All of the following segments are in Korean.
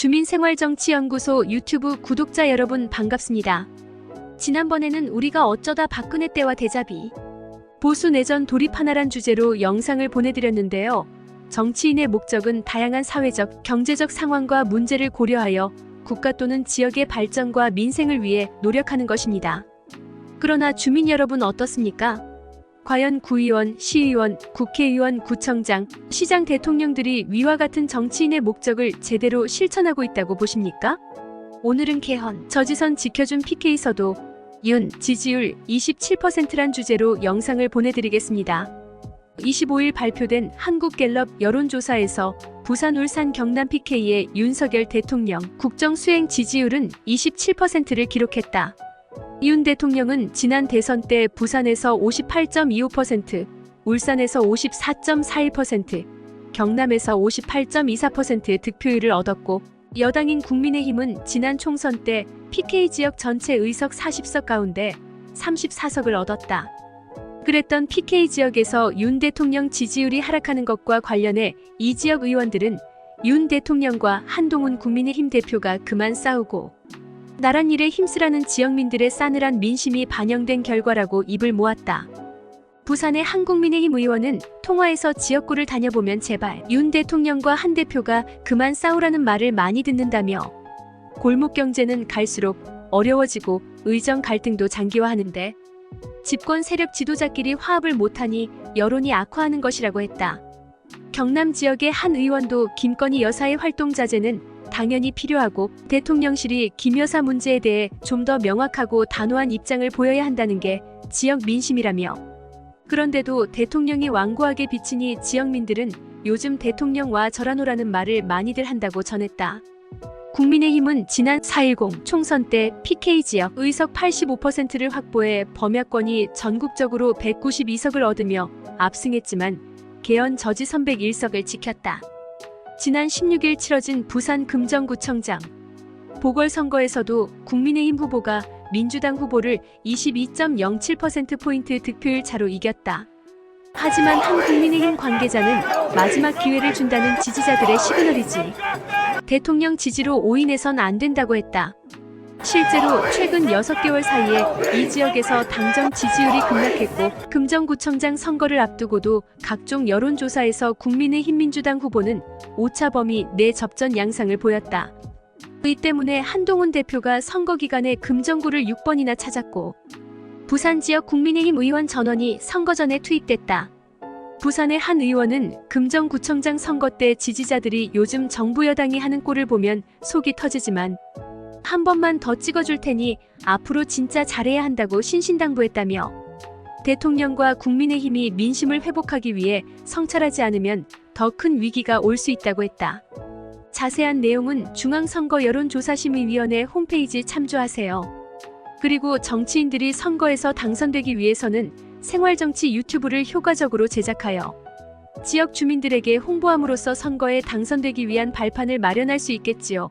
주민생활정치연구소 유튜브 구독자 여러분 반갑습니다. 지난번에는 우리가 어쩌다 박근혜 때와 대자비, 보수 내전 돌입하나란 주제로 영상을 보내드렸는데요. 정치인의 목적은 다양한 사회적, 경제적 상황과 문제를 고려하여 국가 또는 지역의 발전과 민생을 위해 노력하는 것입니다. 그러나 주민 여러분 어떻습니까? 과연 구의원, 시의원, 국회의원, 구청장, 시장 대통령들이 위와 같은 정치인의 목적을 제대로 실천하고 있다고 보십니까? 오늘은 개헌, 저지선 지켜준 PK서도 윤, 지지율 27%란 주제로 영상을 보내드리겠습니다. 25일 발표된 한국갤럽 여론조사에서 부산, 울산, 경남 PK의 윤석열 대통령 국정 수행 지지율은 27%를 기록했다. 윤 대통령은 지난 대선 때 부산에서 58.25%, 울산에서 54.41%, 경남에서 58.24% 득표율을 얻었고 여당인 국민의힘은 지난 총선 때 PK 지역 전체 의석 40석 가운데 34석을 얻었다. 그랬던 PK 지역에서 윤 대통령 지지율이 하락하는 것과 관련해 이 지역 의원들은 윤 대통령과 한동훈 국민의힘 대표가 그만 싸우고 나란 일에 힘쓰라는 지역민들의 싸늘한 민심이 반영된 결과라고 입을 모았다. 부산의 한국민의힘 의원은 통화에서 지역구를 다녀보면 제발 윤 대통령과 한 대표가 그만 싸우라는 말을 많이 듣는다며 골목 경제는 갈수록 어려워지고 의정 갈등도 장기화하는데 집권 세력 지도자끼리 화합을 못하니 여론이 악화하는 것이라고 했다. 경남 지역의 한 의원도 김건희 여사의 활동 자제는 당연히 필요하고 대통령실이 김 여사 문제에 대해 좀 더 명확하고 단호한 입장을 보여야 한다는 게 지역 민심이라며 그런데도 대통령이 완고하게 비치니 지역민들은 요즘 대통령과 절하노라는 말을 많이들 한다고 전했다. 국민의힘은 지난 4.10 총선 때 PK 지역 의석 85%를 확보해 범야권이 전국적으로 192석을 얻으며 압승했지만 개헌 저지 301석을 지켰다. 지난 16일 치러진 부산 금정구청장 보궐선거에서도 국민의힘 후보가 민주당 후보를 22.07%포인트 득표율 차로 이겼다. 하지만 한 국민의힘 관계자는 마지막 기회를 준다는 지지자들의 시그널이지. 대통령 지지로 오인해선 안 된다고 했다. 실제로 최근 6개월 사이에 이 지역에서 당정 지지율이 급락했고 금정구청장 선거를 앞두고도 각종 여론조사에서 국민의힘 민주당 후보는 오차 범위 내 접전 양상을 보였다. 이 때문에 한동훈 대표가 선거 기간에 금정구를 6번이나 찾았고 부산 지역 국민의힘 의원 전원이 선거 전에 투입됐다. 부산의 한 의원은 금정구청장 선거 때 지지자들이 요즘 정부 여당이 하는 꼴을 보면 속이 터지지만 한 번만 더 찍어줄 테니 앞으로 진짜 잘해야 한다고 신신당부했다며 대통령과 국민의힘이 민심을 회복하기 위해 성찰하지 않으면 더 큰 위기가 올 수 있다고 했다. 자세한 내용은 중앙선거 여론조사심의위원회 홈페이지 참조하세요. 그리고 정치인들이 선거에서 당선되기 위해서는 생활정치 유튜브를 효과적으로 제작하여 지역 주민들에게 홍보함으로써 선거에 당선되기 위한 발판을 마련할 수 있겠지요.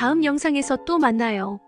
다음 영상에서 또 만나요.